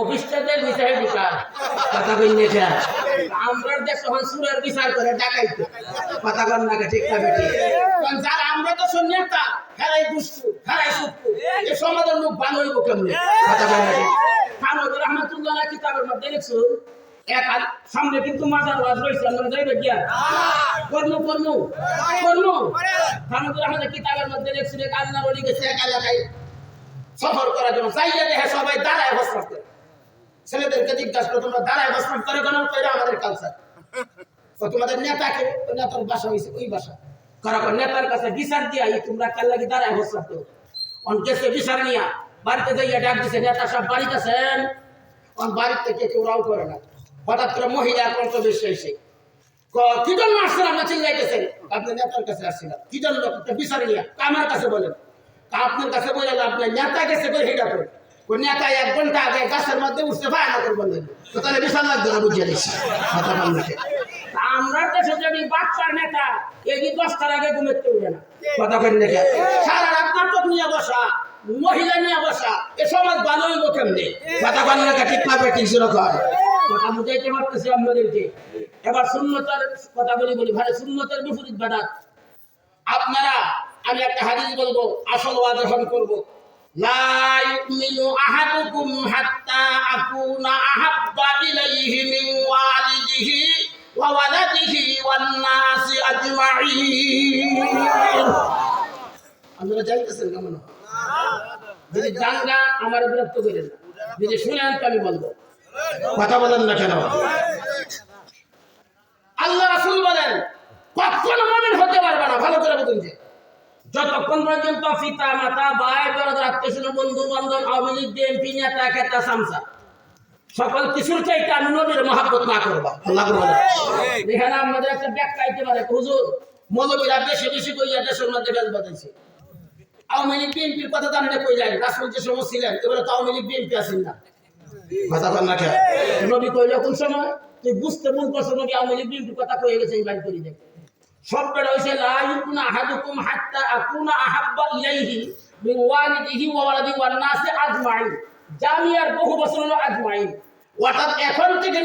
অফিসটাদের বিচারে বিচার। কথা কইলে আমরা দেশ সুরের বিচার করে, ডাকাইতো। কথা না ঠিক না বেটি কারণ আমরা তো নেতা খেলাই দুষ্টু খেলাই সুটকু এ সমাজের মুখ ভালো কেমনে? কথা কন না হামদুর রহমতুল্লাহ কিতাবের মধ্যে লিখছো সামনে কিন্তু মাজার ওয়াজ রয়েছে, আমরা যাইবে গিয়া? কর্ম কর্ম কর্ম। হামদুর রহমান কিতাবের মধ্যে লিখছিল আল্লাহর ওলি গেছে এক এলাকায় সফর করার জন্য। সবাই দাঁড়ায় করে ছেলেদেরকে জিজ্ঞাসা করে, তোমরা দাঁড়ায় বসবাস করে কেন? তো এটা আমাদের কালচার তো তোমাদের নেতাকে ওই নেতার বাসা হয়েছে ওই বাসা। কারণ নেতার কাছে বিচার দিয়া এই তোমরা কাল লাগি দাঁড়ায় বসবাস করো? অন গেছে বিচার নিয়া, বাড়িতে যাইয়া ডাক দিছে, নেতা সব বাড়িতে আছেন? অন বাড়ির থেকে কেউ রাও করে না। হঠাৎ করে মহিলা কত বেশি এসে ক- কি জন্য আসছেন? আপনি চিল্লাইতেছেন? আপনি নেতার কাছে আসছিলাম কি জন্য? একটা বিচার নিয়া আমার কাছে বলেন। তা আপনার কাছে বললেন আপনার নেতা গেছে করে হেটা করে ওই নেতা এক ঘণ্টা আগে গাছের মধ্যে উঠতে পায় না তাহলে বিশাল লাগবে না বুঝিয়ে দিচ্ছি কথা বলতে আমরা দেশে যদি বাচ্চার নেতা এই যে দশটার আগে ঘুমেতে উঠে না। কথা কেন? দেখে সারা রাত নাটক নিয়ে বসা মহিলা নিয়ে বসা এ সমাজ ভালো হইব কেমনে? কথা কেন? লেখা ঠিক পাবে ঠিক সেরকম কথা বুঝাইতে পারতেছি আপনাদেরকে। এবার শূন্যতার কথা বলি বলি ভাই শূন্যতার বিপরীত বেদাত আপনারা আমি একটা হাদিস বলব আসল ওয়াদহন করব। যাইতেছেন কেমন? যদি জানগা আমার বিরক্ত করেন যদি শুনেন তো আমি বলব। কথা বলেন না কেন? আল্লাহ রাসূল বলেন, কখনো হতে পারবে না। ভালো করে বলুন যে। যতক্ষণ পর্যন্ত পিতা মাতা, ভাই, বড়দের, আত্মীয় বন্ধু বান্ধব, আওয়ামী লীগ বিএনপি নেতা খেতা সামসা, সকল কিছুর চাইতে আমি নবীর মহাব্বত না করবা এখানে আমাদের একটা ব্যাখ্যা আইতে পারে, হুজুর, মৌলবীরা বেশি বেশি কইয়া দেশের মধ্যে বেশ বাজাইছে। আওয়ামী লীগ বিএনপির কথা জানি না কই যায় রাসূল যে সময় ছিলেন, এবারে তো আওয়ামী লীগ বিএনপি আছেন না। নবী কইলে কোন সময়? তুই বুঝতে করছ নবী, আওয়ামী লীগ বিএনপির কথা কয়ে গেছে, এই বাড়ি দেখ। শব্দটা হইছে লা ইউকুনা আহাদুকুম হাত্তা আকুনা বহু বছর হলো আজমাইন। এখন থেকে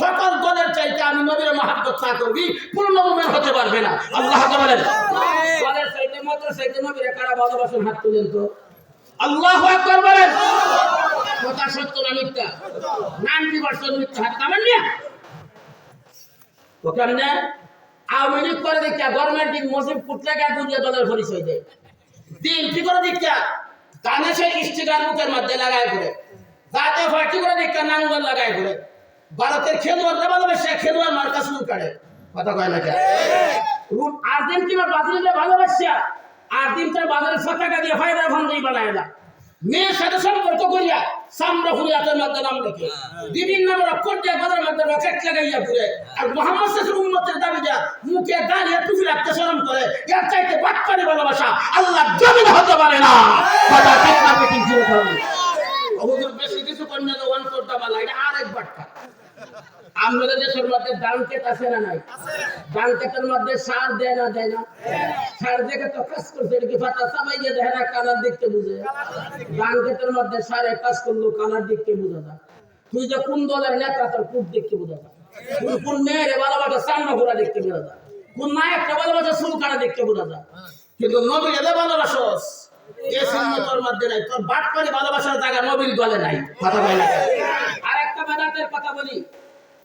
সকল দলের চাইতে আমি নবীর মহাব্বত না করবি, পূর্ণ মুমিন হতে পারবে না। আল্লাহ বলেন। দলের চাইতে মতের হাত তুলেন তো। আল্লাহু আকবার বলেন। কথা সত্য না মিথ্যা? নাইনটি পার্সেন্ট মিথ্যা? হাত নামেন কেমনে আওয়ামী লীগ করে দেখা দিন পুতলে গা দলের দিন কি করে দেখা কানে বুকের মধ্যে লাগায় ফাটি করে দেখা নাঙ্গল লাগায় করে ভারতের খেলোয়াড়রা ভালোবাসে, খেলোয়াড় মার্কা শুরু করে কথা কয় না রুট আর্জেন্টিনা ব্রাজিলে ভালোবাসা আর্জেন্টিনার বাজারে পতাকা দিয়ে ফায়দা ভঙ্গি বানায় না। মেয়ের সাথে সম্পর্ক করিয়া সামরা হুরিয়াতের মধ্যে নাম লেখে নামে রক্ষর দিয়ে বাজার মধ্যে রকেট লাগাইয়া ঘুরে। আর মোহাম্মদ শেষের উন্মতের দাবি যা মুখে দাঁড়িয়ে টুপি রাখতে শরম করে এর চাইতে বাটপানি ভালোবাসা আল্লাহ জমিন হতে পারে না। কথা ঠিক না বেশি কিছু কন্যা ওয়ান করতে পারলা এটা আরেক বাটপা আমাদের দেশের মধ্যে ধান ক্ষেত আছে না নাই। ধান ক্ষেতের মধ্যে সার দেয় না দেয় না। সার দেখে তো কাজ করছে কি ফাটা সবাই যে দেখে না কালার দেখতে বুঝে? ধান ক্ষেতের মধ্যে সারে কাজ করল কালার দেখতে বোঝা যায়। তুই যে কোন দলের নেতা তোর কুট দেখতে বোঝা যায়। কোন কোন মেয়ের ভালোবাসা সামনে ঘোরা দেখতে বোঝা যায়। কোন নায়কটা ভালোবাসা চুল কাটা দেখতে বোঝা যায়। কিন্তু নবী এদের ভালোবাসস এ সুন্নতর মধ্যে নাই। তোর বাট করে ভালোবাসার জায়গা নবীর গলে নাই। কথা বলে আর একটা বেদাতের কথা বলি।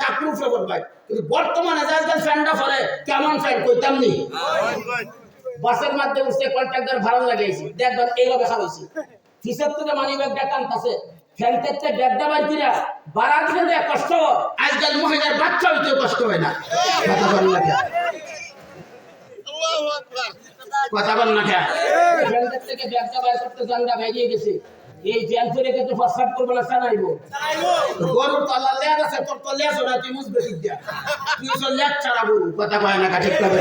টাকলু করবাই কিন্তু বর্তমানে যে আজকাল ফ্যানটা ফলে কেমন ফ্যান কইতাম নি বাসের মধ্যে উঠছে কন্ট্রাক্টর ভাড়া লাগাইছি দেখবেন এইভাবে খাওয়াইছি কিসের থেকে মানি ব্যাগ দেখান কাছে? ফ্যানতে ব্যাগটা বাদ দিলা বাড়া দিলে কষ্ট আজকাল মহিলার বাচ্চা হইতে কষ্ট হয় না। কথা বলেন না? কথা বল না ব্যাংকের থেকে ব্যাগটা বাইর করতে জানটা বেরিয়ে গেছে। এই ব্যান করে কিন্তু প্রস্তাব করবো না জানাইবো গরুর তলা লেজ আছে তোর তো লেজ ওরা তুই মুসবে দিয়া তুই তো লেজ ছাড়া গরু কথা কয় না কাঠিক করে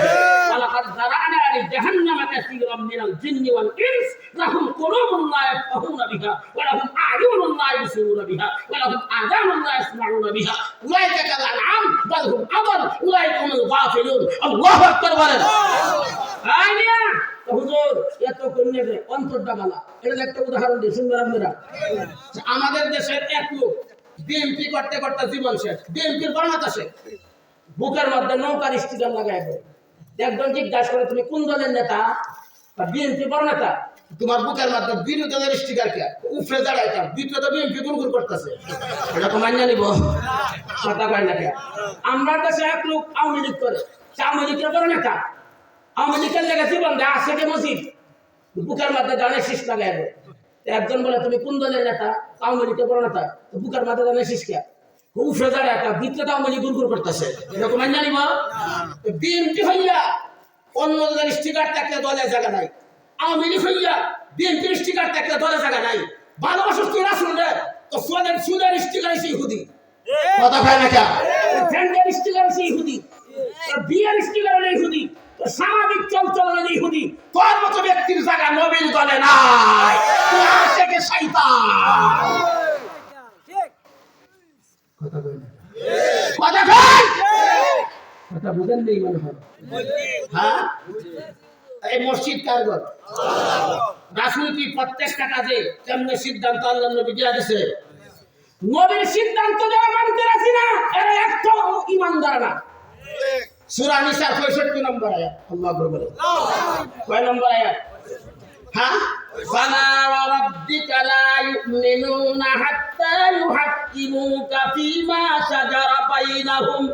ولقد ذرأنا لجهنم كثيرا من الجن والإنس لهم قلوب لا يفقهون بها ولهم أعين لا يبصرون بها ولهم آذان لا يسمعون بها أولئك كالأنعام بل هم أضل أولئك هم الغافلون الله أكبر বলেন আইনিয়া তো হুজুর, এত কন্যা অন্তরটা বালা। এটা একটা উদাহরণ দিই, শুনবেন আপনারা? আমাদের দেশের এক লোক বিএমপি করতে করতে জীবন শেষ বিএমপির বানাতে শেষ বুকের মধ্যে নৌকার স্টিকার লাগাই একজন জিজ্ঞাসা করে, তুমি কোন দলের নেতা? বিএনপি বড় নেতা তোমার বুকের মধ্যে বিরোধী দলের স্টিকার কে? উফরে দাঁড়াইতাম বিপ্লব বিএনপি গুনগুন করতেছে। এটা তো মান্য নিব। কথা কয় না আমরা দেশে এক লোক আওয়ামী লীগ করে আওয়ামী লীগের বড় নেতা। আওয়ামী লীগের লেগে জীবন দেয় আসে যে মসজিদ বুকের মধ্যে গানের শীষ লাগাই একজন বলে তুমি কোন দলের নেতা? আওয়ামী লীগের বড় নেতা। বুকের মধ্যে গানের শীষ কে? উফরে দাঁড়ায় একটা বিপ্লব আওয়ামী লীগ গুনগুন করতেছে। এরকম মান্য নিব? বিএনপি হইয়া অন্য দলের স্টিকার থাকলে দলে জায়গা নাই। আওয়ামী লীগ হইয়া বিএনপির স্টিকার থাকলে দলে জায়গা নাই। ভালোবাসার তুই রাসুল রে তো সোনের সুদের স্টিকার এসে ইহুদি। কথা না কে ফ্রেন্ডের স্টিকার এসে ইহুদি। বিয়ের স্টিকার হলে ইহুদি। সামাজিক চলচল হলে ইহুদি। তোর মতো ব্যক্তির জায়গা নবীন দলে নাই। তুই মসজিদ রাজনীতি প্রত্যেকটা সিদ্ধান্ত দিছে? নবীর সিদ্ধান্ত যারা মানতে রাজি না, এরা একটা ইমানদার না। সূরা নিসার 65 নম্বর আয়াত আল্লাহ আকবার বলে কয় নম্বর আয়াত হ্যাঁ فلا وربك لا يؤمنون حتى يحكموك فيما شجر بينهم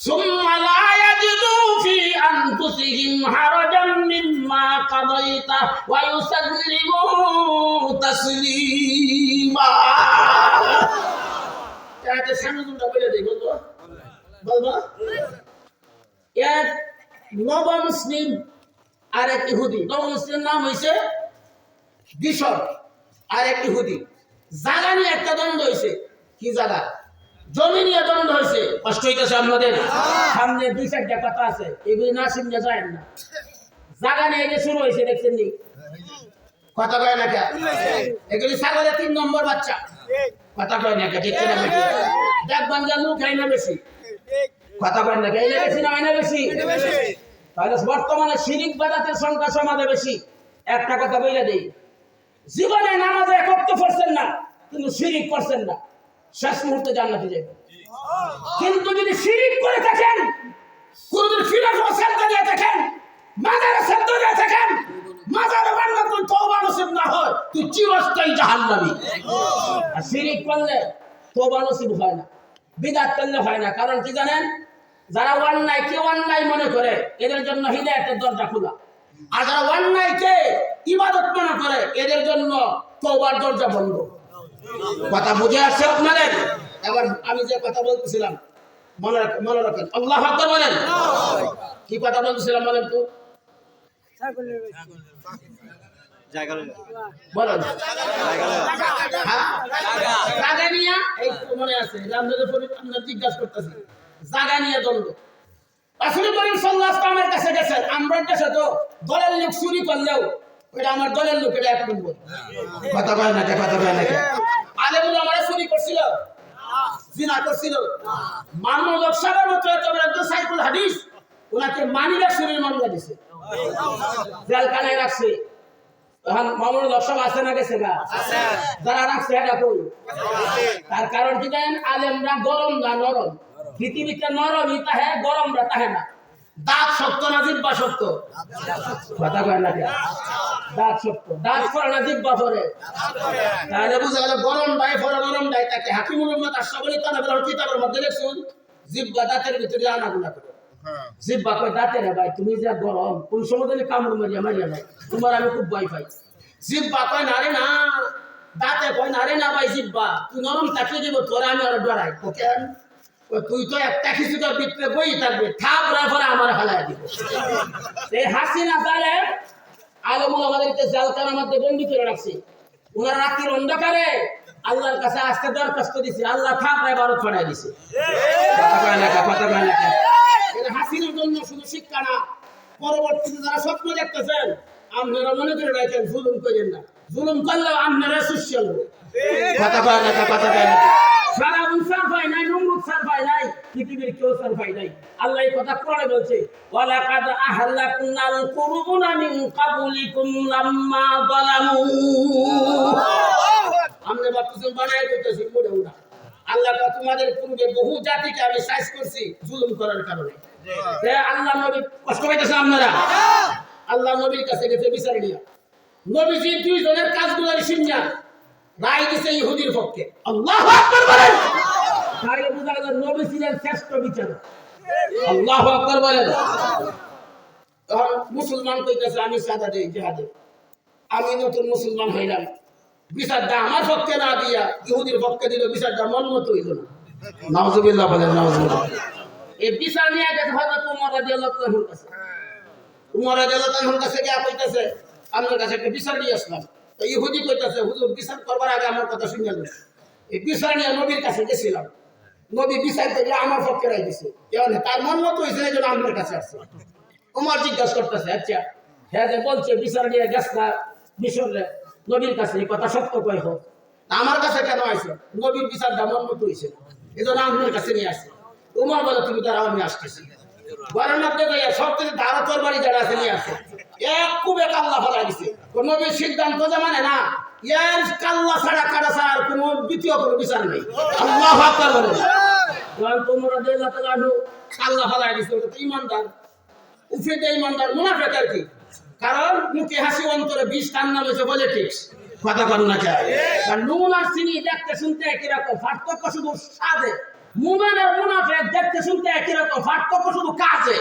ثم لا يجدوا في أنفسهم حرجا مما قضيت ويسلموا تسليما চাইতে সামনে তোমরা বলে দেই বলতো বলবো এক নব মুসলিম আর এক ইহুদি। নব মুসলিম নাম হয়েছে বিশপ আর এক ইহুদি। জাগা নিয়ে একটা দ্বন্দ্ব হয়েছে কি জাগা জমি নিয়ে দ্বন্দ্ব হয়েছে কষ্ট হইতেছে আপনাদের? সামনে দুই চারটা কথা আছে এগুলি না শুনলে যায় না। জাগা নিয়ে যে শুরু হয়েছে দেখছেন নি? কথা কয় না কে এগুলি ছাগলের তিন নম্বর বাচ্চা। কথা কয় না কে দেখছেন দেখবেন যে লোক হয় না বেশি। কথা কয় না এই বেশি না হয় বেশি। তাহলে বর্তমানে শিরিক বাদাতের সংখ্যা সমাজে বেশি। একটা কথা বলে দেই। জীবনে নামাজে একত্র করছেন না কিন্তু শিরিক করছেন না। শেষ মুহূর্তে জান্নাতে যাবেন কিন্তু যদি শিরিক করে থাকেন কোনদিন ফিলাসফা সেলতে দিয়ে থাকেন মাজারে সেলতে দিয়ে থাকেন মাজারে বান্না তুই তওবা নসিব না হয় তুই চিরস্থায়ী জাহান্নামী। আর শিরিক করলে তওবা নসিব হয় না বিদাত করলে হয় না। কারণ কি জানেন? যারা অন্যায় কে অন্যায় মনে করে? এদের জন্য হৃদয়ের দরজা খোলা। আর যারা অন্যায়কে ইবাদত মনে করে? এদের জন্য তওবার দরজা বন্ধ। কথা বুঝে আসছে আপনাদের? এবার আমি যে কথা বলতেছিলাম মনে রাখ- মনে রাখেন। আল্লাহ আকবার বলেন। কি কথা বলতেছিলাম বলেন তো? বলেন। হ্যাঁ? এই মনে আছে। রামদাদের আপনার জিজ্ঞাসা করতেছি। জাগা নিয়ে দ্বন্দ্ব আসলে করিম সাল্লাহ আমার কাছে গেছেন। আমরা দেশে তো দলের লোক চুরি করলেও ওইটা আমার দলের লোক এটা এক নম্বর। কথা কয় না কথা কয় না কে। আলেমুল আমার চুরি করছিল? জিনা করছিল? সাহেবের মতো এত বড় একজন সাইকুল হাদিস ওনাকে মানিব্যাগ চুরির মামলা দিছে। জেলখানায় রাখছে। এখন মামুন সব আছে না গেছে গা? যারা রাখছে এটা কই? তার কারণ কি জানেন? আলেমরা গরম না নরম। পৃথিবীতে নরমই তাহে, গরমরা তাহে না। দাঁত শক্ত না জিব্বা শক্ত? কথা কয় না? দাঁত শক্ত। দাঁত করে না জিব্বা করে তাহলে বুঝা গেল গরম দায় ফরে গরম দায় তাকে। হাকিমুল উম্মত আশরাফুল তানবির কিতাবের মধ্যে লিখছেন জিব্বা দাঁতের ভিতরে আনা গুনা করে। জিব্বা কয় দাঁতে রে ভাই, তুমি যা গরম, কোন সময় দিলে কামড় মারিয়া মারিয়া ভাই তোমার আমি খুব ভয় পাই। জিব্বা কয়, না রে না, দাঁতে কয়, না রে না ভাই জিব্বা তুই নরম থাকলে দিব, তোরা আমি আরও ডরাই। ওকে? তুই তো একটা কিছু তো ভিতরে বই থাকবে থাপ রাফারে আমার হালায় দিব। এই হাসিনা তাহলে আলমুল আমাদেরকে জালকার মধ্যে বন্দি করে রাখছে। ওনারা রাত্রির অন্ধকারে আল্লাহর কাছে আসতে দরখাস্ত দিছে, আল্লাহ থাকায় ভারত ছড়াই দিছে। হাসিনের জন্য শুধু শিক্ষা না, পরবর্তীতে যারা স্বপ্ন দেখতেছেন আপনারা মনে করে রাখেন জুলুম করেন না। জুলুম করলেও আপনারা সুশীল কথা কয় না কথা কয় না। সারা মুসার নাই নমরুদ নাই পৃথিবীর কেউ নাই। আল্লাহ এই কথা কোরআনে বলছে ওয়ালাকাদ আহলাকনাল কুরুনা মিন কাবলিকুম লাম্মা যালামু। আমরা ভাবতেছেন বানাই করতেছি মোড়ে উড়া আল্লাহ তা তোমাদের পূর্বে বহু জাতিকে আমি সাইজ করছি জুলুম করার কারণে। আল্লাহ নবী কষ্ট পাইতেছে আপনারা? আল্লাহ নবীর কাছে গেছে বিচার নিয়ে। নবীজি দুই জনের কাজগুলোর সিনিয়া রায় দিছে ইহুদির পক্ষে। আল্লাহ আকবার বলেন। তাহলে বোঝা গেল নবী ছিলেন শ্রেষ্ঠ বিচারক। আল্লাহ আকবার বলেন। তখন মুসলমান কইতেছে, আমি সাদা দেই জিহাদে। আমি নতুন মুসলমান হইলাম। বিচারটা আমার পক্ষে না দিয়া ইহুদির পক্ষে দিল, বিচারটা মন মতো হইল না। নাউজুবিল্লাহ বলেন, নাউজুবিল্লাহ। এই বিচার নিয়ে গেছে রাদিয়াল্লাহু কাছে। উমর রাদিয়াল্লাহু তাআলার কাছে গিয়ে কইতাছে, আপনার কাছে একটা বিচার নিয়ে আসলাম। তো ইহুদি কইতাছে, হুজুর, বিচার করবার আগে আমার কথা শুনলেন এই বিচার নিয়ে নবীর কাছে গেছিলাম। নবী বিচার থেকে আমার পক্ষে রাই দিছে। কেন তার মন মতো হয়েছে এই জন্য কাছে আসছে। উমর জিজ্ঞাসা করতেছে আচ্ছা হ্যাঁ যে বলছে বিচার নিয়ে গেছ না মিশরে, নবীর কাছে এই কথা সত্য কয় হোক? আমার কাছে কেন আছে নবীর বিচারটা মন মতো হয়েছে এই জন্য কাছে নিয়ে আসছে। উমর বলে, তুমি তারা আমি আসতেছি মধ্যে যাইয়া সব থেকে ধারা তোর বাড়ি যারা আছে, নিয়ে আসে। এক কুবে কাল্লা ফেলা দিছে। কোন সিদ্ধান্ত যে মানে না এর কাল্লা ছাড়া কাটা ছাড়া আর কোনো দ্বিতীয় কোনো বিচার নেই। কারণ মুখে হাসি, অন্তরে বিষ, কান্না হয়েছে পলিটিক্স কথা কর না চায় নুন আর চিনি দেখতে, শুনতে একই রকম। পার্থক্য শুধু স্বাদে। মুমেন আর মুনাফেক দেখতে শুনতে একই রকম পার্থক্য শুধু কাজে।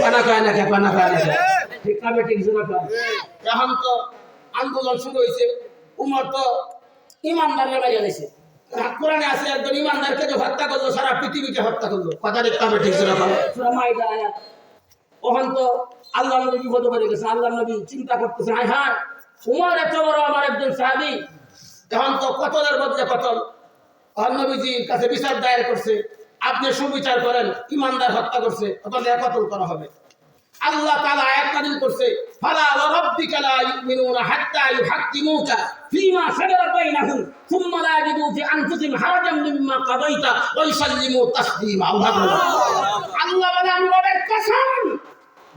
কানা কয় না কানা কয় না ঠিক না ঠিক শুনে এখন তো আন্দোলন শুরু হয়েছে উমর তো ইমানদার বাইরে গেছে। কোরআনে আছে একজন ইমানদারকে যে হত্যা করল সারা পৃথিবীকে হত্যা করল। কথা দেখতে হবে ঠিক শুনে ওখান তো আল্লাহ নবী বিপদ পড়ে গেছে আল্লাহ নবী চিন্তা করতেছে হায় হায় উমর এত বড় আমার একজন সাহাবি। এখন তো কতলের বদলে কতল? ওখান নবীজির কাছে বিচার দায়ের করছে। আপনি সুবিচার করেন, ইমানদার হত্যা করছে তাহলে কতল করা হবে। আল্লাহ তাআলা আয়াত নাযিল করছে, ফালা রাব্বিকা লা ইউমিনুনা হাত্তা ইউহাক্কিমুকা ফীমা শাজারা বাইনাহুম, সুম্মা লা ইয়াজিদু ফি আনফুসিহিম হারাজাম মিম্মা কাদাইতা ওয়া ইউসাল্লিমু তাসলিমা। আল্লাহ আল্লাহ বলে, আমি রবের কসম!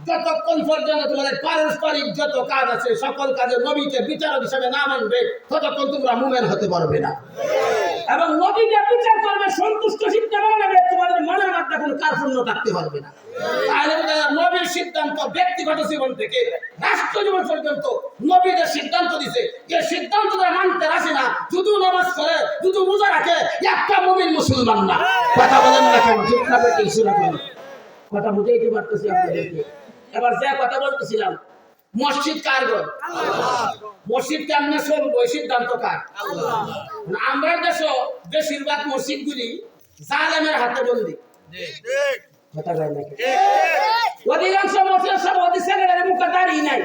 যতক্ষণ পর্যন্ত তোমাদের পারস্পরিক যত কাজ আছে, সকল কাজে নবীকে বিচারক হিসাবে না মানবে, ততক্ষণ তোমরা মুমেন হতে পারবে না। এবং নবীকে বিচার করবে সন্তুষ্ট সিদ্ধ মানবে তোমাদের মনের মধ্যে কোনো কার্পণ্য থাকতে পারবে না। তাহলে নবীর সিদ্ধান্ত ব্যক্তিগত জীবন থেকে রাষ্ট্র জীবন পর্যন্ত নবীদের সিদ্ধান্ত দিছে। এই সিদ্ধান্ত তারা মানতে রাখে না। শুধু করে শুধু রোজা রাখে, একটা মুমিন মুসলমান না। কথা বলেন না ঠিক না। পারতেছি আপনাদেরকে। এবার যে কথা বলতেছিলাম মসজিদ কার ঘর মসজিদ কেমনে চলবো এই সিদ্ধান্ত কার? আমরা দেশ বেশিরভাগ মসজিদগুলি জালেমের হাতে বন্দি? অধিকাংশ মসজিদ সব অধি সেক্রেটারি মুখে দাঁড়িয়ে নাই।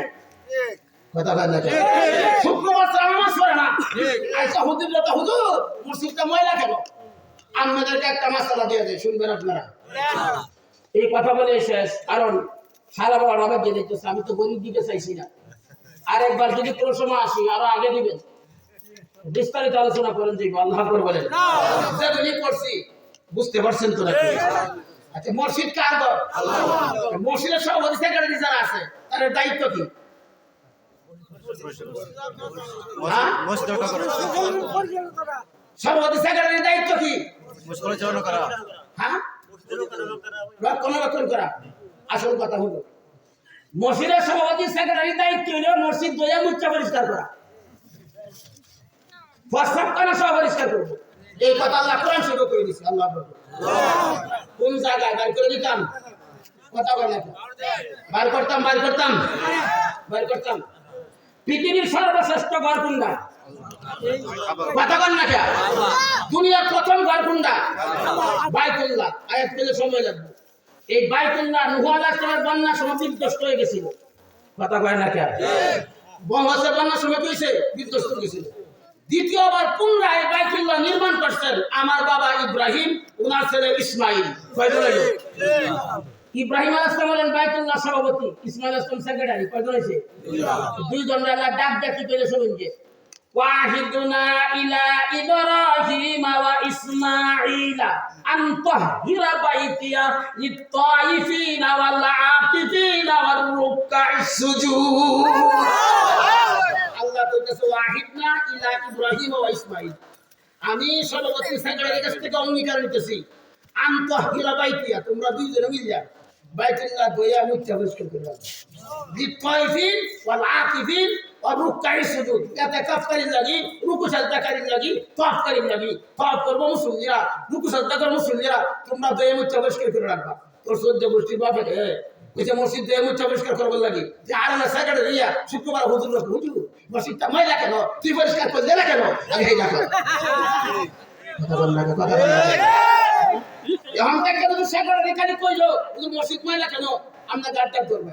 কথা কয় নাকি? শুক্রবার ছাড়া নামাজ পড়ে না। আচ্ছা হুজুর তো হুজুর মসজিদটা ময়লা কেন? আপনাদেরকে একটা মাসালা দিয়ে দেয় শুনবেন আপনারা? এই কথা বলে শেষ। কারণ সারা আমি তো গরিব দিতে চাইছি না। আর একবার যদি কোনো সময় আসি আরও আগে দিবেন। বিস্তারিত আলোচনা করেন যে আল্লাহ বলেন করছি। বুঝতে পারছেন তো নাকি? আচ্ছা মসজিদ কার ঘর? মসজিদের সভাপতি সেক্রেটারি যারা আছে তাদের দায়িত্ব কি? হ্যাঁ? সভাপতি সেক্রেটারির দায়িত্ব কি? হ্যাঁ? রক্ষণাবেক্ষণ করা। আসল কথা হলো, মসজিদের সভাপতি, সেক্রেটারি দায়িত্ব হলো মসজিদ দইয়া মুচ্চা পরিষ্কার করা। প্রস্তাব কানা সহ পরিষ্কার করব। এই কথা আল্লাহ কোরআন শুরু করে দিছে? আল্লাহ কোন জায়গায় বার করে দিতাম? কথা বলে বার করতাম বার করতাম বার করতাম। পৃথিবীর সর্বশ্রেষ্ঠ ঘর কোনটা? দুনিয়ার প্রথম ঘর কোনটা? বাইতুল্লাহ। আয়াত পেলে সময় লাগবে। এই বাইতুল্লাহ নুহ আলাইহিস সালামের বন্যা সময় বিধ্বস্ত হয়ে গেছিল। কথা কয় না কে বঙ্গসে বন্যার সময় কইছে বিধ্বস্ত গেছিল। দ্বিতীয়বার পুনরায় বাইতুল্লাহ নির্মাণ করছেন আমার বাবা ইব্রাহিম, ওনার ছেলে ইসমাইল? ইব্রাহিম আলাইহিস হলেন বাইতুল্লাহ সভাপতি, ইসমাইল আসলাম সেক্রেটারি কয়জন হয়েছে দুইজন ডাক ডাকি করে শুনুন যে ইসমাঈল আন তাহহিরা বাইতিয়া লিত-তাইফিনা ওয়াল আকিফিনা ওয়ার রুকআস সুজুদ। আল্লাহ কইতেছে, ওয়াহিদনা ইলা ইব্রাহিম ওয়া ইসমাঈল। আমি সভাপতি সেক্রেটারির কাছ থেকে অঙ্গীকার নিতেছি। আন্ত হিরা বাইতিয়া, তোমরা দুইজনে মিলিয়া বাইতুল্লাহ দইয়া মুচ্ছা পরিষ্কার করে রাখো ওয়াল আকিফিন ওয়া রুকআই সুজুদ এতে কাফকারিন লাগি, রুকু সাজদা করিন লাগি তওয়াফ করিন লাগি। তওয়াফ করব মুসল্লিরা, রুকু সাজদা করব মুসল্লিরা, তোমরা মুচ্ছা পরিষ্কার করে রাখবা। তোর সহ্য গোষ্ঠীর বাপে হে ওইটা মসজিদ দিয়ে পরিষ্কার করবার লাগি। যে আর না সেক্রেটারি রিয়া শুক্রবার হুজুর রাখো হুজুর, মসজিদটা ময়লা কেন? তুই পরিষ্কার করলে না কেন? আমি এই দেখো কথা বল না কথা বল না এখন থেকে যদি সেক্রেটারি খালি কইলো মসজিদ ময়লা কেন? আমরা গাড় টাক করবে।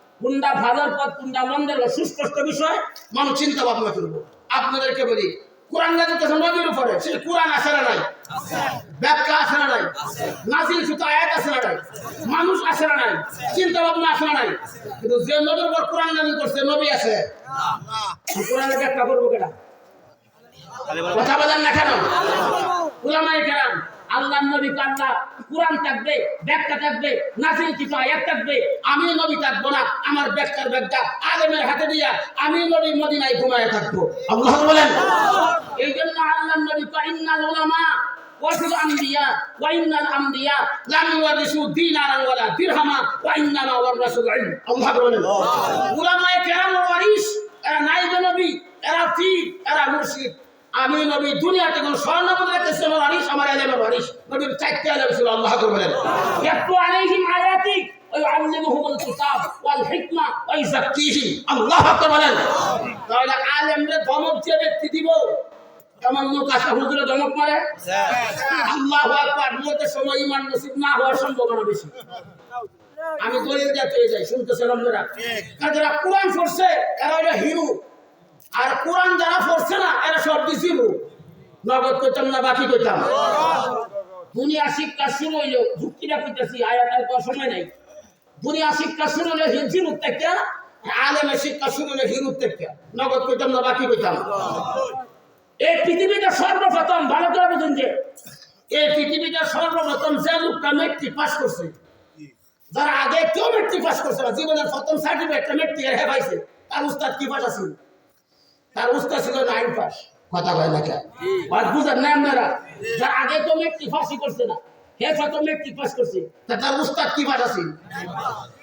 কোনটা ভালোর পথ কোনটা মন্দের সুস্পষ্ট বিষয়, মানুষ চিন্তা ভাবনা করব। আপনাদেরকে বলি, কোরআন নাজিল করছে নবীর উপরে সেই কোরআন আছে না নাই? ব্যাখ্যা না নাই? নাজিল শুধু আয়াত না নাই? মানুষ আছে না নাই? চিন্তা ভাবনা আছে না নাই? কিন্তু যে নবীর উপর কোরআন নাজিল করছে, নবী আছে কোরআনের ব্যাখ্যা করব কেনা? কথা বলেন না কেন? উলামায়ে কেরাম আল্লাহ নবী আল্লাহ। কোরআন থাকবে, ব্যাখ্যা থাকবে, নাজিল কিছু আয়াত থাকবে। আমি নবী থাকব না, আমার ব্যাখ্যার ব্যাখ্যা আলেমের হাতে দিয়া আমি নবী মদিনায় ঘুমায় থাকব। আল্লাহ বলেন। এই জন্য আল্লাহ নবী ইন্নাল উলামা ওয়াসুল আম্বিয়া, ওয়া ইন্নাল আম্বিয়া, লাম ইওয়ারিসু দিনারান ওয়ালা দিরহামা, ওয়া ইন্নামা ওয়ারাসুল ইলম। আল্লাহ বলেন। উলামায়ে কেরাম ওয়ারিস, এরা নাইবে নবী, এরা পীর, এরা মুর্শিদ। আমি নবী দুনিয়াতে কোন স্বর্ণ মুদ্রা কেসে আমার আরিস আমার এলেমের আরিস নবীর চারটে এলেম ছিল আল্লাহ বলেন। ইয়াতলু আলাইহিম আয়াতি ওয়া ইউআল্লিমুহুমুল কিতাব ওয়াল হিকমা ওয়া ইউযাক্কিহিম আল্লাহ আকবার বলেন। তাহলে আলেমরে ধমক যে ব্যক্তি দিব। কেমন লোক আসা হুজুরে ধমক মারে। আল্লাহ আকবার সময় ইমান নসিব না হওয়ার সম্ভাবনা বেশি। আমি দলিল দিতে যাই শুনতেছেন আপনারা? কারণ যারা কোরআন পড়ছে এরা হিরো। আর কোরআন যারা পড়ছে না, এরা সব দিছিল নগদ করতাম না, বাকি করতাম। দুনিয়া শিক্ষা শুরু হইল যুক্তিটা কইতেছি আয়াত আর করার সময় নাই। দুনিয়া শিক্ষা শুরু হইল হিরুর থেকে আলেমের শিক্ষা শুরু থেকে নগদ করতাম না, বাকি করতাম। এই পৃথিবীতে সর্বপ্রথম, ভালো করে বুঝুন যে, এই পৃথিবীতে সর্বপ্রথম যে লোকটা মেট্রিক পাস করছে, যারা আগে কেউ মেট্রিক পাস করছে না, জীবনের প্রথম সার্টিফিকেট মেট্রিক হে পাইছে, তার উস্তাদ কি পাস আছিল তার উস্তা ছিল নাইন পাস। কথা কয় না কেন বুঝেন না আপনারা? যারা আগে তো মেট্রিক পাসই করছে না হে তো মেট্রিক পাস করছে। তার উস্তাদ কি পাস আছিল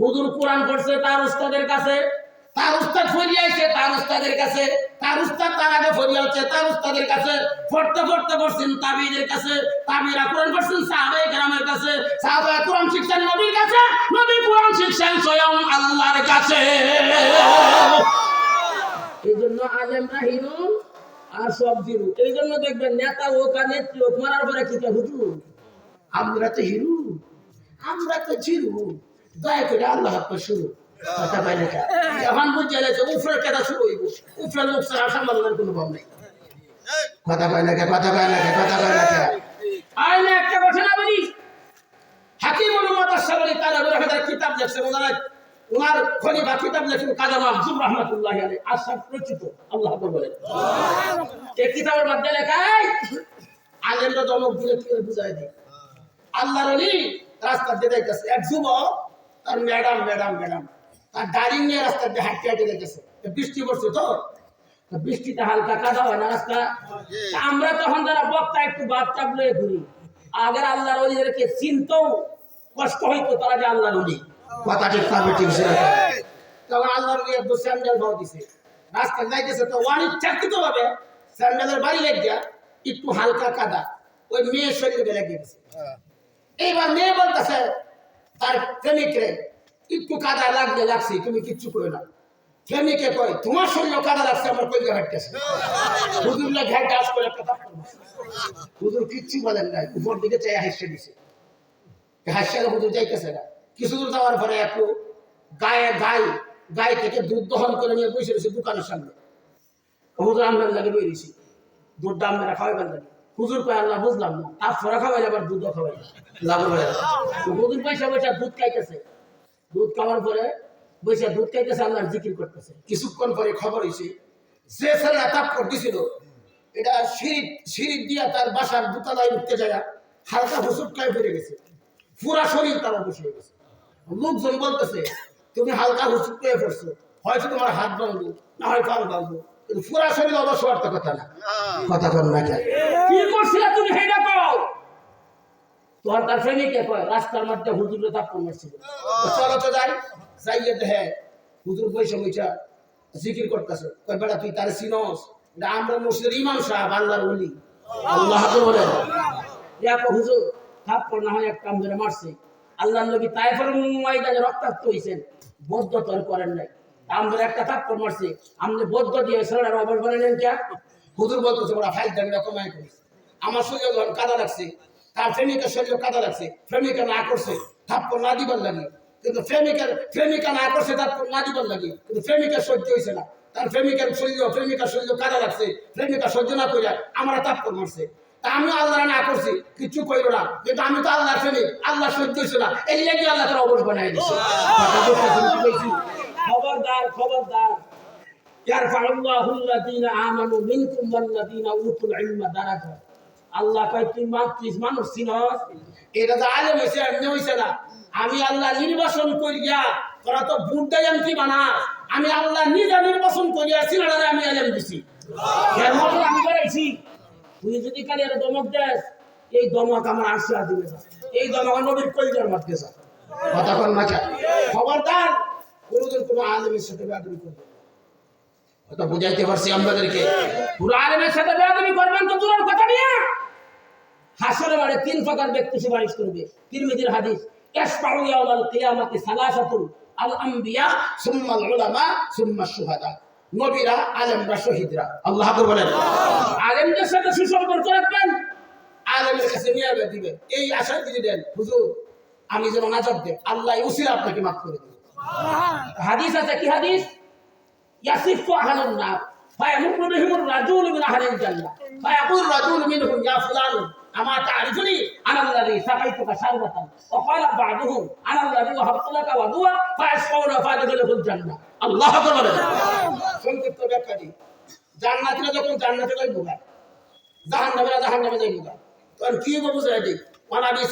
হুজুর কোরআন পড়ছে তার উস্তাদের কাছে। তার উস্তাদ ফরিয়াইছে তার উস্তাদের কাছে। তার উস্তাদ তার আগে ফরিয়াছে তার উস্তাদের কাছে। পড়তে পড়তে পড়ছেন তাবিদের কাছে। তাবিরা কোরআন পড়ছেন সাহাবায়ে কেরামের কাছে। সাহাবায়ে কোরআন শিখছেন নবীর কাছে। নবী কোরআন শিখছেন স্বয়ং আল্লাহর কাছে। এই জন্য আলেমরা হিরো আর সব জিরু। এই জন্য দেখবেন নেতা ও নেত্রী হোক মারার পরে কে হুজুর, আমরা তো হিরু, আমরা তো জিরু। দয়া করে আল্লাহ হাত শুরু। কথা কা এখন বুঝে গেছে উফরের কথা শুরু হইব। উফরের লোক ছাড়া সামলানোর কোনো ভাব নেই। কথা পাইলে কে কথা পাইলে কে কথা আয় না একটা কথা না বলি। হাকিম মোহাম্মদ আশরাফি তারা রহমানের কিতাব লেখছে ওনারা ওনার খলিফা কিতাব লেখছেন কাজা মাহজুব রহমাতুল্লাহ আলাইহি। আশরাফ রচিত আল্লাহ বলেন এই কিতাবের মধ্যে লেখা আলেমরা জমক দিলে কি বুঝায় দেয় আল্লাহর রাস্তা দিয়ে যাইতেছে। এক যুবক তার ম্যাডাম ম্যাডাম ম্যাডাম। তার গাড়ি নিয়ে রাস্তা দিয়ে হাঁটতে হাঁটতে যাইতেছে তো বৃষ্টি পড়ছে তো? বৃষ্টিতে হালকা কাদা হয় না রাস্তা? আমরা তখন যারা বক্তা একটু বাদ চাপলে ঘুরি। আগের আল্লাহর অলিদেরকে চিনতেও কষ্ট হইতো তারা যে আল্লাহর অলি কথা ঠিক পাবে ঠিক তখন আল্লাহর অলি একটু স্যান্ডেল ভাও দিছে। রাস্তা যাইতেছে তো অনিচ্ছাকৃত ভাবে স্যান্ডেলের বাড়ি লাগিয়া একটু হালকা কাদা। ওই মেয়ের শরীরে লেগে গেছে এইবার মেয়ে বলতেছে তার প্রেমিকরে একটু কাদা লাগলে লাগছে, তুমি কিচ্ছু করো না। প্রেমিকে কয়, তোমার শরীরে কাদা লাগছে, আমার কই হাঁটতেছে হুজুর না ঘাট ডাস করে মারছে। হুজুর কিচ্ছু বলেন নাই, উপর দিকে চাই হাসছে দিছে হাসছে হুজুর যাইতেছে না। কিছু দূর যাওয়ার পরে একটু গায়ে গাই গাই থেকে দুধ দহন করে নিয়ে বসে রয়েছে দোকানের সামনে। হুজুর আমরা লাগে বেরিয়েছি দুধ দাম মেরা খাওয়াইবার লাগে। হুজুর কয়, আল্লাহ বুঝলাম না। তার ফরা খাওয়াইলে আবার দুধও খাওয়াই। লাভ। তো হুজুর পয়সা পয়সা দুধ খাইতেছে। দুধ খাওয়ার পরে বসে দুধ খাইতেছে, আল্লাহর জিকির করতেছে। কিছুক্ষণ পরে খবর হয়েছে যে ছেলেটা তাপ করতেছিল, এটা সিঁড়ি সিঁড়ি দিয়া তার বাসার দুতলায় উঠতে যায় হালকা হুসুটকায় ফিরে গেছে। পুরা শরীর তারা বসে গেছে। লোকজন বলতেছে, তুমি হালকা হুসুট পেয়ে পড়ছো। হয়তো তোমার হাত ভাঙবো, না হয় পাল ভাঙবো। পুরা শরীর অবশ্য অর্থ কথা না। কথা কর না কি করছিলে তুমি হেডা পাও তোমার তার প্রেমিকে কয়? রাস্তার মধ্যে হুজুরে তাপ্পর মারছিল। তো চলো তো যাই। যাইয়ে দেখে হুজুর বৈশা বৈশা জিকির করতেছে। কয় বেটা তুই তার চিনস? এটা আমরা মসজিদের ইমাম সাহেব আল্লাহর ওলি। আল্লাহ বলেন দেখো হুজুর থাপ্পর না হয় এক কাম ধরে মারছে। আল্লাহ নবী তাইফের ময়দানে রক্তাক্ত হয়েছেন বৌদ্ধ তর করেন নাই। আমাদের একটা মারছে আপনি বৌদ্ধ দিয়ে ছেলেরা কে হুজুর বলতেছে ওরা ফাইল করেছে। আমার শরীরে যখন কাদা লাগছে তার প্রেমিকার শরীরে কাদা লাগছে প্রেমিকা না করছে না দিবার লাগে। কিন্তু প্রেমিকার প্রেমিকা না করছে না দিবার লাগে। কিন্তু প্রেমিকার সহ্য হয়েছে না। তার প্রেমিকার শরীর প্রেমিকার শরীরে কাদা লাগছে। প্রেমিকা সহ্য না করে আমরা থাপ্পর মারছে। তা আমি আল্লাহ না করছি কিছু কইল না। কিন্তু আমি তো আল্লাহ প্রেমিক আল্লাহ সহ্য হয়েছে না। এই লেগে আল্লাহ তার অবশ বানাই দিচ্ছে খবরদার খবরদার। আমানু মিনকুম উতুল ইলমা দারাজা। আল্লাহ কয় তুই মাতৃস মানুষ চিনস এটা তো আলেম হয়েছে এমনি হয়েছে না। আমি আল্লাহ নির্বাচন করিয়া তোরা তো বুদ্ধ কি বানা। আমি আল্লাহ নিজে নির্বাচন করিয়া সিনারে আমি আলেম দিছি। আমি করাইছি তুই যদি কালে এটা দমক দেশ এই দমক আমার আশীর্বাদ দিবে এই দমক নবীর কলিজার মাতকে কথা কন? খবরদার কোনোদিন কোনো আলেমের সাথে কথা বুঝাইতে পারছি আমাদেরকে। পুরো আলেমের সাথে করবেন তো দূরের কথা নিয়ে। হাসরে মারে তিন প্রকার ব্যক্তি সুপারিশ করবে। তিরমিজির হাদিস ইয়াসফাউ ইয়াউমাল কিয়ামাতি সালাসাতুন আল আম্বিয়া সুম্মাল উলামা সুম্মা শুহাদা। নবীরা আলেমরা শহীদরা। আল্লাহ বলেন। আলেমদের সাথে সুসম্পর্ক রাখবেন। আলেমের কাছে নিয়ে দিবে এই আশা যদি দেন হুজুর আমি যেন নাজাত দেব আল্লাহ উসিরা আপনাকে মাফ করে দেবে হাদিস আছে কি হাদিস يصف أهل النار فيمر بهم الرجل من أهل الجنة فيقول الرجل منهم يا فلان أما تعرفني أنا الذي سقيتك شربة وقال بعضهم أنا الذي وهبت لك وضوءا فيسقون فادخله الجنة الله أكبر সংক্ষিপ্ত ব্যাখ্যা দিই জান্নাতীরা যখন জান্নাতে যাইব জাহান্নামীরা জাহান্নামে যাইব তখন কি হবে বুঝাই দিই وعن ابي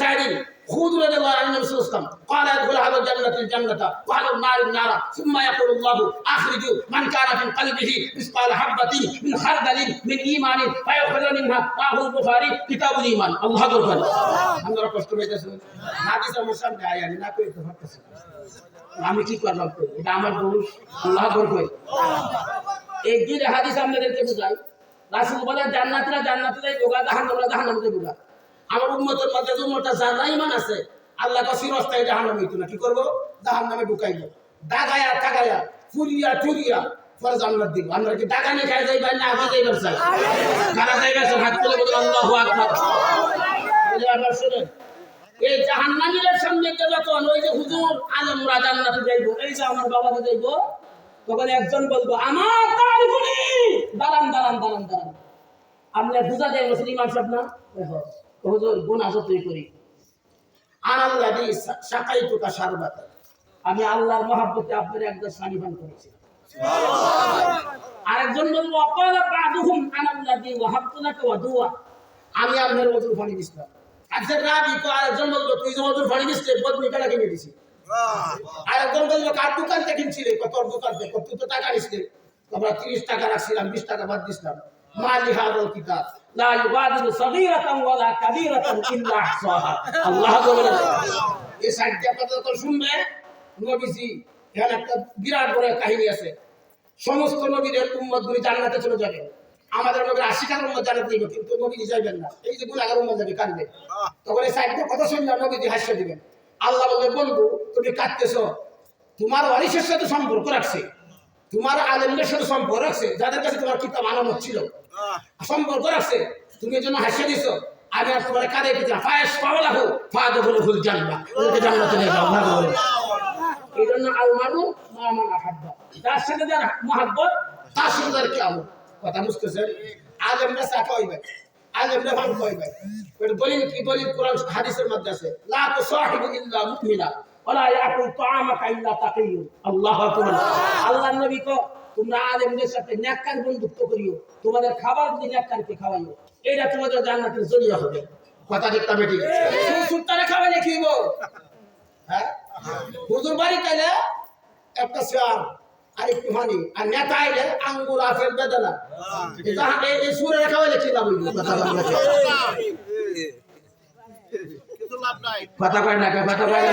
سعيد خذ رضي الله عنه النبي صلى الله عليه وسلم قال ادخل هذا الجنه الجنه وهذا النار النار ثم يقول الله اخرجوا من كان في قلبه مثقال حبه من خردل من ايمان فيخرج منها رواه البخاري كتاب الايمان الله اكبر আমরা কষ্ট পেয়েছি হাদিস আমার সামনে আয় আমি না কইতে পারতেছি না। আমি কি করলাম তো? এটা আমার দোষ আল্লাহ করবে এই দুইটা হাদিস আপনাদেরকে বুঝাই রাসূল বলে জান্নাতীরা জান্নাতে যাই বোগা জাহান্নামীরা জাহান্নামে বোগা আমার উম্মতের মধ্যে যে উম্মতটা যারা ইমান আছে, আল্লাহ কাছে রাস্তায় জাহান্নামে হইতো না কি করব? জাহান্নামে ঢুকাইব। দাগায়া টাগায়া ফুরিয়া, টুরিয়া, পরে জান্নাত দিব। আমরা কি নিয়ে খাই যাইবার না আগে যাইবার চাই? কারা যাইবার চাই হাত তুলে বলুন, আল্লাহু আকবার। বলে শুনেন, এই সামনে ওই যে হুজুর জান্নাতে যাইব, এই যে আমার বাবাতে যাইব, তখন একজন বলব, আমার তার গুলি দাঁড়ান দাঁড়ান আপনি বুঝা যায় ইমাম সাহেব না হুজুর গুণ যতই করি। আনাল্লাদি সাকাই টুকা সারবাত। আমি আল্লাহর মহাব্বতে আপনার একদম সানি পান করেছি। আরেকজন বলব অকল বাদুহুম আনাল্লাদি ওয়াহাবতুনাকা ওয়া দুয়া। আমি আপনার ওজুর পানি দিছিলাম। আচ্ছা রাবি তো আরেকজন বলব তুই যে ওজুর পানি দিছিস বদনি টাকা কিনে দিছি? আরেকজন বলব কার দোকান থেকে কিনছিলে? কত দোকান থেকে? তুই তো টাকা নিছিলে। আমরা তিরিশ টাকা রাখছিলাম বিশ টাকা বাদ দিছিলাম। মালি হাদল কিতাব। আহসাহা। আল্লাহ বলেন, এই সাইডটা কথা তো শুনবে? বিরাট বড় কাহিনী আছে। সমস্ত নবীদের উম্মত গুলি জান্নাতে চলে যাবে। আমাদের নবীর আশিকার উম্মত জান্নাতে যাবে, কিন্তু নবীজি যাবেন না। এই যে গুণাগার উম্মত যাবে, কাঁদবে। তখন এই সাইডটা কথা শুনলে নবীজি হাসিয়ে দিবেন। আল্লাহ বলবে, বন্ধু, তুমি কাঁদতেছ। তোমার ওয়ারিসের সাথে সম্পর্ক রাখছে। তোমার আলেমদের সাথে সম্পর্ক রাখছে। যাদের কাছে তোমার কিতাব আলামত ছিল। সম্পর্ক রাখছে তুমি এই জন্য হাসিয়ে দিছ। আমি আর তোমার কাঁদে দিতে ফায়েস পাওয়া হোক ফাঁদ বলে ভুল জানবা ওদেরকে জান্নাতে নিয়ে যাও, না বলে। এই জন্য আল মানু মামান আহাব্বা যার সাথে যার মহাব্বত, তার সাথে যার কেমন কথা বুঝতেছেন? আজ আমরা চা কইবে আজ আমরা ভালো কইবে এটা দলিল কি? দলিল কোরআন হাদিসের মধ্যে আছে। লা তুসাহিবু ইল্লা মুমিনা, ওয়ালা ইয়াকুল তাআমাকা ইল্লা তাকিয়্যুন। আল্লাহু আকবার। আল্লাহর নবী কো তোমরা আলেমদের সাথে নেককার বন্ধুত্ব করিও। তোমাদের খাবার যদি নেককারকে খাওয়াইও। এটা তোমাদের জান্নাতের জরিয়া হবে। কথা দেখতে বেটি সুত্তারে খাওয়াইলে কি হইব? হ্যাঁ? হুজুর বাড়ি তাইলে একটা চেয়ার আর একটু হানি আর নেতা আইলে আঙ্গুর আফেল বেদনা। যাহা এই এই সুরে কি লাভ না কেন? কথা কয় না কথা কয় না।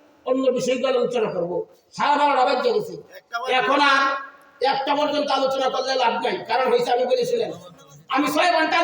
অন্য বিষয়গুলো আলোচনা করব। সারা বাজ্য গেছি। এখন আর একটা পর্যন্ত আলোচনা করলে লাভ নাই কারণ হয়েছে আমি বলেছিলেন আমি ছয় ঘণ্টা